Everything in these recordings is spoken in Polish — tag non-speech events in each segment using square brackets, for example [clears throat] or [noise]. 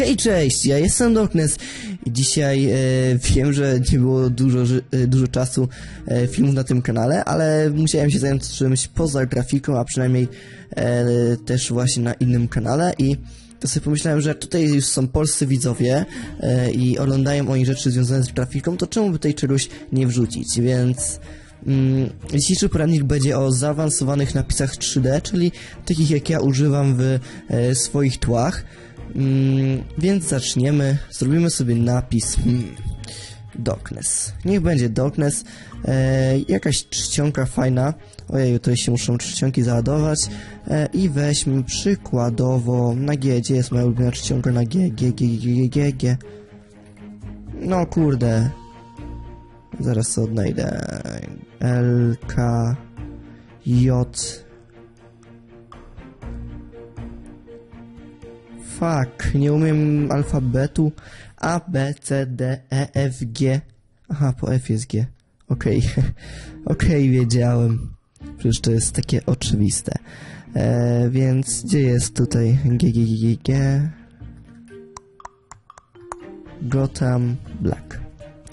Hej, cześć, ja jestem Darkness dzisiaj e, wiem, że nie było dużo, e, dużo czasu e, filmów na tym kanale, ale musiałem się zająć czymś poza grafiką, a przynajmniej e, też właśnie na innym kanale i to sobie pomyślałem, że tutaj już są polscy widzowie e, i oglądają oni rzeczy związane z grafiką, to czemu by tutaj czegoś nie wrzucić, więc... Mm, Dzisiejszy poradnik będzie o zaawansowanych napisach 3D, czyli takich jak ja używam w e, swoich tłach. Mm, więc zaczniemy. Zrobimy sobie napis hmm. Niech będzie Darkness. E, jakaś czcionka fajna. Ojej, tutaj się muszą czcionki załadować. E, I weźmy przykładowo na G. Gdzie jest moja ulubiona czcionka na G? G, G, G, G, G, G. No kurde. Zaraz to odnajdę. K, J. Fuck, nie umiem alfabetu. A, B, C, D, E, F, G. Aha, po F jest G. Okej, [laughs] okej, wiedziałem. Przecież to jest takie oczywiste. E, więc gdzie jest tutaj G, G, G, G, G? Gotham Black.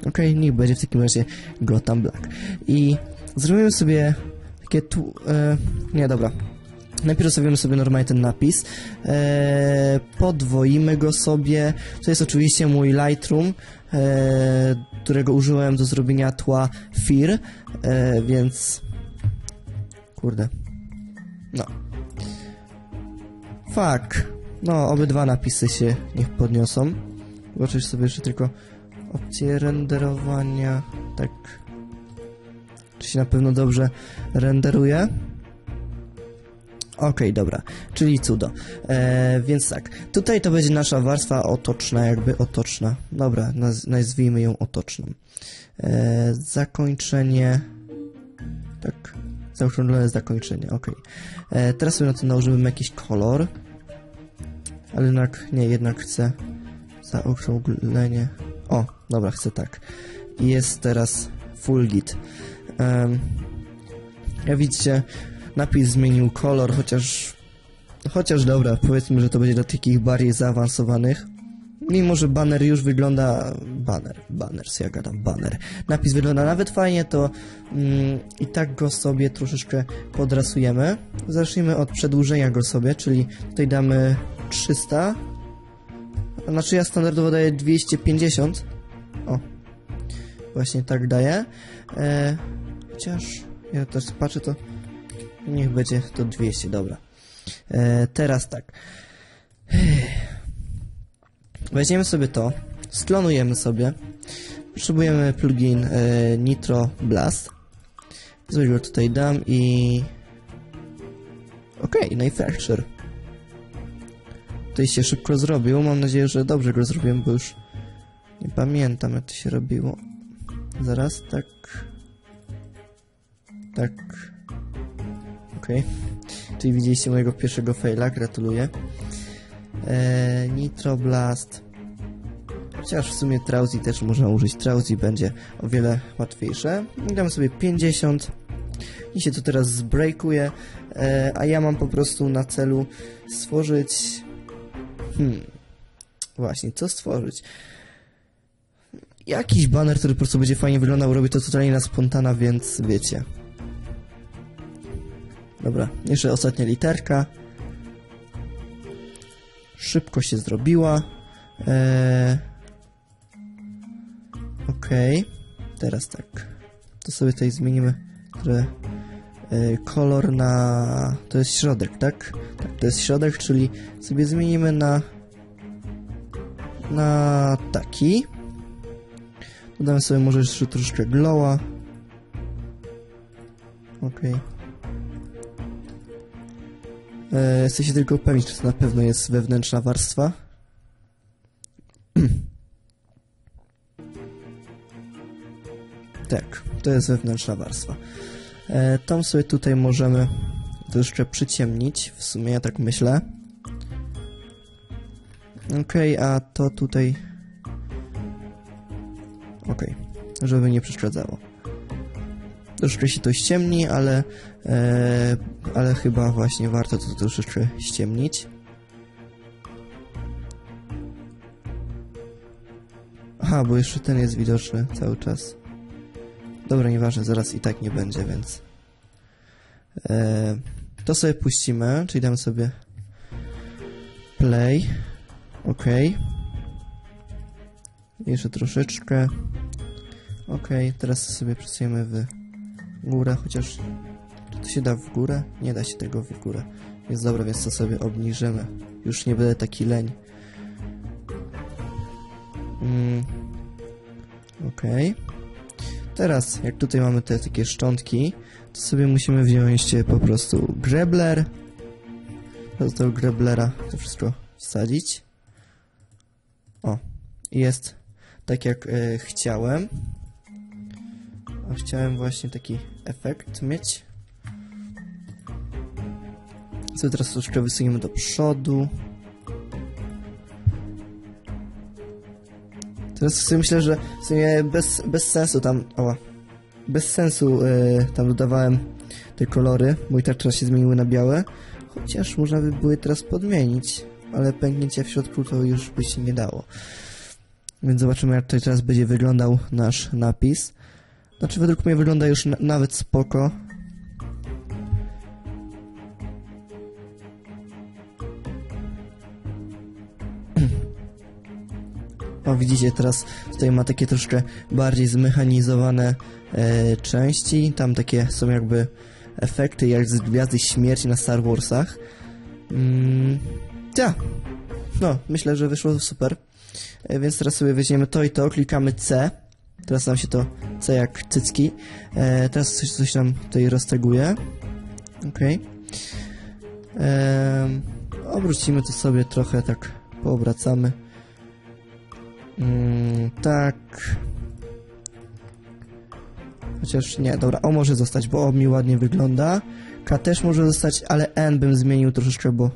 Okej, niech będzie w takim razie Gotham Black. I zrobimy sobie takie tu... E, nie, dobra. Najpierw zostawimy sobie normalnie ten napis. E, podwoimy go sobie. To jest oczywiście mój Lightroom, e, którego użyłem do zrobienia tła Fear, e, więc... Kurde. No. Fuck. No, obydwa napisy się niech podniosą. Zobaczysz sobie jeszcze tylko opcję renderowania. Tak. Czy się na pewno dobrze renderuje? Okej, dobra, czyli cudo. E, więc tak, tutaj to będzie nasza warstwa otoczna, jakby otoczna. Dobra, naz nazwijmy ją otoczną. E, zakończenie. Tak, zaokrąglone zakończenie, okej. E, Teraz sobie na to nałożymy jakiś kolor. Ale jednak, nie, jednak chcę zaokrąglenie. O, dobra, chcę tak. Jest teraz full git. Jak widzicie, napis zmienił kolor, chociaż... Chociaż dobra, powiedzmy, że to będzie dla takich bardziej zaawansowanych. Mimo, że banner już wygląda... Banner, banner, ja gadam, banner. Napis wygląda nawet fajnie, to mm, i tak go sobie troszeczkę podrasujemy. Zacznijmy od przedłużenia go sobie, czyli tutaj damy 300. Znaczy ja standardowo daję 250. O. Właśnie tak daję. E, chociaż ja też patrzę to... Niech będzie to 200, dobra. E, teraz tak. Weźmiemy sobie to, sklonujemy sobie. Potrzebujemy plugin e, Nitro Blast. Sobie go tutaj dam i... Okej, okay, no i fracture. Tutaj się szybko zrobił. Mam nadzieję, że dobrze go zrobiłem, bo już nie pamiętam jak to się robiło. Zaraz, tak... Tak... Okej. Okay. Czyli widzieliście mojego pierwszego faila, gratuluję. Eee, Nitro Blast. Chociaż w sumie Trauzi też można użyć. Trauzi będzie o wiele łatwiejsze. Dam sobie 50. I się to teraz zbreakuje. Eee, a ja mam po prostu na celu stworzyć... Hmm... Właśnie, co stworzyć? Jakiś banner, który po prostu będzie fajnie wyglądał. Robię to totalnie na spontana, więc wiecie. Dobra, jeszcze ostatnia literka. Szybko się zrobiła. Eee... Teraz tak. To sobie tutaj zmienimy trochę e, kolor na... To jest środek, tak? Tak, to jest środek, czyli sobie zmienimy na... Na taki. Dodamy sobie może jeszcze troszeczkę glowa. Okej. Okay. E, chcę się tylko upewnić, czy to na pewno jest wewnętrzna warstwa. [clears throat] tak, to jest wewnętrzna warstwa. E, tą sobie tutaj możemy troszkę przyciemnić, w sumie ja tak myślę. Ok, a to tutaj... Ok, żeby nie przeszkadzało. Troszkę się to ściemni, ale, ale chyba właśnie warto to troszeczkę ściemnić. Aha, bo jeszcze ten jest widoczny cały czas. Dobra, nieważne, zaraz i tak nie będzie, więc... E, to sobie puścimy, czyli damy sobie play. Ok. Jeszcze troszeczkę. Ok, teraz sobie przesuniemy w górę, chociaż... To się da w górę? Nie da się tego w górę. Jest dobra, więc to sobie obniżymy. Już nie będę taki leń. Mm. Okej. Teraz, jak tutaj mamy te takie szczątki, to sobie musimy wziąć e, po prostu grebler. Do tego greblera to wszystko wsadzić. O, jest tak jak e, chciałem. A chciałem właśnie taki efekt mieć. Co teraz troszkę wysuniemy do przodu. Teraz sobie myślę, że w sumie bez, bez sensu tam... Oła. Bez sensu y, tam dodawałem te kolory, bo i tak teraz się zmieniły na białe. Chociaż można by były teraz podmienić, ale pęknięcia w środku to już by się nie dało. Więc zobaczymy jak tutaj teraz będzie wyglądał nasz napis. Znaczy według mnie wygląda już na nawet spoko. Widzicie, teraz tutaj ma takie troszkę bardziej zmechanizowane e, części. Tam takie są jakby efekty jak z Gwiazdy Śmierci na Star Warsach. Mm, ja. No, myślę, że wyszło super. E, więc teraz sobie weźmiemy to i to, klikamy C. Teraz nam się to C jak cycki. E, teraz coś, coś nam tutaj rozteguje. Ok. E, obrócimy to sobie trochę tak, poobracamy. Mm, tak. Chociaż nie, dobra, O może zostać, bo O mi ładnie wygląda. K też może zostać, ale N bym zmienił troszeczkę, bo...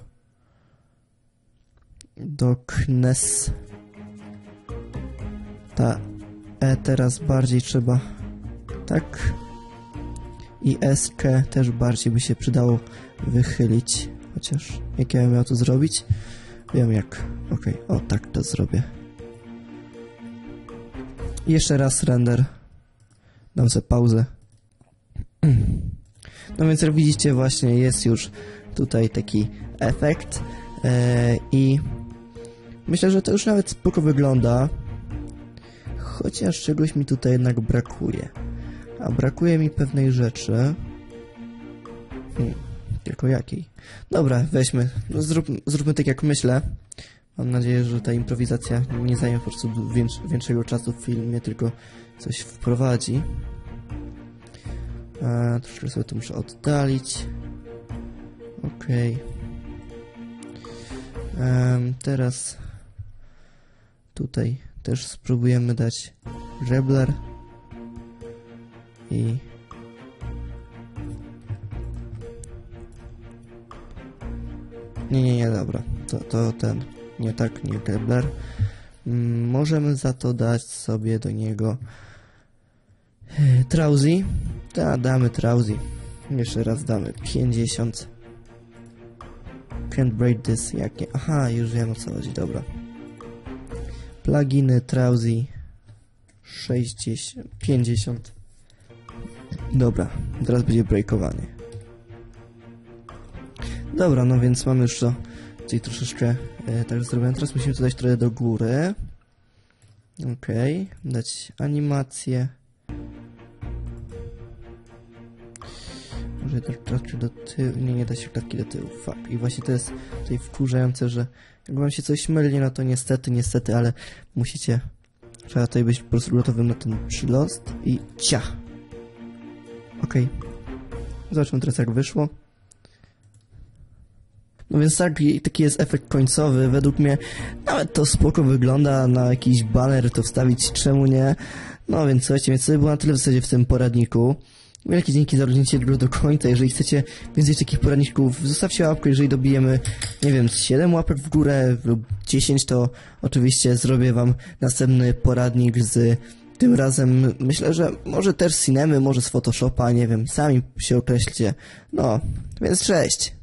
Do Knes. Ta E teraz bardziej trzeba... Tak. I SK też bardziej by się przydało wychylić. Chociaż jak ja bym miał to zrobić? Wiem jak. Okej, okay. o tak to zrobię. Jeszcze raz render. Dam sobie pauzę. No więc jak widzicie właśnie jest już tutaj taki efekt e, i myślę, że to już nawet spoko wygląda. Chociaż czegoś mi tutaj jednak brakuje. A brakuje mi pewnej rzeczy. Hmm, tylko jakiej? Dobra, weźmy. No, zrób, zróbmy tak jak myślę. Mam nadzieję, że ta improwizacja nie zajmie po prostu większego czasu w filmie, tylko coś wprowadzi. A, troszkę sobie to muszę oddalić. Okej. Okay. teraz tutaj też spróbujemy dać Rebler i nie, nie, nie, dobra, to, to ten nie tak, nie Kepler. Mm, możemy za to dać sobie do niego e, Trauzi. Da, damy Trauzi. Jeszcze raz damy 50. Can't break this. Jakie? Aha, już wiem o co chodzi, dobra. Pluginy Trauzi 60, 50. Dobra, teraz będzie breakowany. Dobra, no więc mamy już to tutaj troszeczkę e, tak zrobiłem. Teraz musimy to dać trochę do góry. Ok, dać animację. Może dać klatki do tyłu. Nie, nie da się klatki do tyłu. Fuck. I właśnie to jest tutaj wkurzające, że jak wam się coś myli, no to niestety, niestety, ale musicie. Trzeba tutaj być po prostu gotowym na ten przylost i cia. Ok. Zobaczmy teraz jak wyszło. No więc tak, taki jest efekt końcowy. Według mnie nawet to spoko wygląda na jakiś baner to wstawić, czemu nie? No więc słuchajcie, więc to by było na tyle w zasadzie w tym poradniku. Wielkie dzięki za oglądnięcie go do końca. Jeżeli chcecie więcej takich poradników, zostawcie łapkę. Jeżeli dobijemy, nie wiem, 7 łapek w górę lub 10, to oczywiście zrobię wam następny poradnik z tym razem. Myślę, że może też z Cinemy, może z Photoshopa, nie wiem, sami się określcie. No, więc cześć!